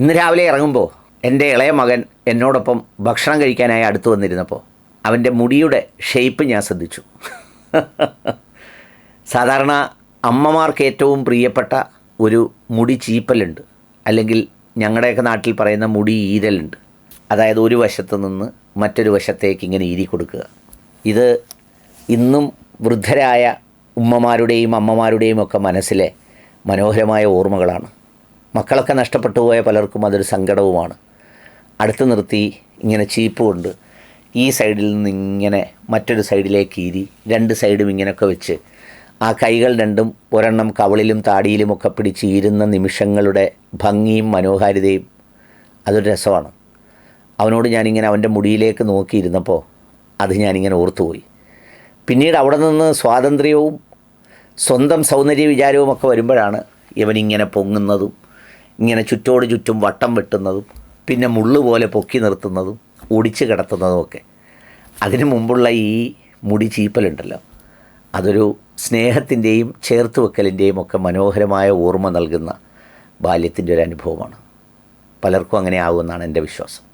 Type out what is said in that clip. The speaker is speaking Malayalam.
ഇന്ന് രാവിലെ ഇറങ്ങുമ്പോൾ എന്റെ ഇളയ മകൻ എന്നോടൊപ്പം ഭക്ഷണം കഴിക്കാനായി അടുത്ത് വന്നിരുന്നപ്പോൾ അവന്റെ മുടിയുടെ ഷേപ്പ് ഞാൻ ശ്രദ്ധിച്ചു. സാധാരണ അമ്മമാർക്ക് ഏറ്റവും പ്രിയപ്പെട്ട ഒരു മുടി ചീപ്പലുണ്ട്. അല്ലെങ്കിൽ ഞങ്ങളുടെയൊക്കെ നാട്ടിൽ പറയുന്ന മുടി ഈരലുണ്ട്. അതായത് ഒരു വശത്ത് നിന്ന് മറ്റൊരു വശത്തേക്ക് ഇങ്ങനെ ഈരി കൊടുക്കുക. ഇത് ഇന്നും വൃദ്ധരായ ഉമ്മമാരുടെയും അമ്മമാരുടെയും ഒക്കെ മനസ്സിലെ മനോഹരമായ ഓർമ്മകളാണ്. മക്കളൊക്കെ നഷ്ടപ്പെട്ടു പോയ പലർക്കും അതൊരു സങ്കടവുമാണ്. അടുത്ത് നിർത്തി ഇങ്ങനെ ചീപ്പ് കൊണ്ട് ഈ സൈഡിൽ നിന്ന് ഇങ്ങനെ മറ്റൊരു സൈഡിലേക്ക് ഈരി രണ്ട് സൈഡും ഇങ്ങനെയൊക്കെ വെച്ച് ആ കൈകൾ രണ്ടും ഒരെണ്ണം കവളിലും താടിയിലുമൊക്കെ പിടിച്ച് ഇരുന്ന നിമിഷങ്ങളുടെ ഭംഗിയും മനോഹാരിതയും അതൊരു രസമാണ്. അവനോട് ഞാനിങ്ങനെ അവന്റെ മുടിയിലേക്ക് നോക്കിയിരുന്നപ്പോൾ അത് ഞാനിങ്ങനെ ഓർത്തുപോയി. പിന്നീട് അവിടെ നിന്ന് സ്വാതന്ത്ര്യവും സ്വന്തം സൗന്ദര്യ വിചാരവും ഒക്കെ വരുമ്പോഴാണ് ഇവനിങ്ങനെ പൊങ്ങുന്നതും ഇങ്ങനെ ചുറ്റോട് ചുറ്റും വട്ടം വെട്ടുന്നതും പിന്നെ മുള്ളു പോലെ പൊക്കി നിർത്തുന്നതും ഒടിച്ച് കിടത്തുന്നതും ഒക്കെ. അതിനു മുമ്പുള്ള ഈ മുടി ചീപ്പലുണ്ടല്ലോ. അതൊരു സ്നേഹത്തിന്റെയും ചേർത്ത് വെക്കലിന്റെയും ഒക്കെ മനോഹരമായ ഓർമ്മ നൽകുന്ന ബാല്യത്തിന്റെ ഒരു അനുഭവമാണ്. പലർക്കും അങ്ങനെ ആകുമെന്നാണ് എന്റെ വിശ്വാസം.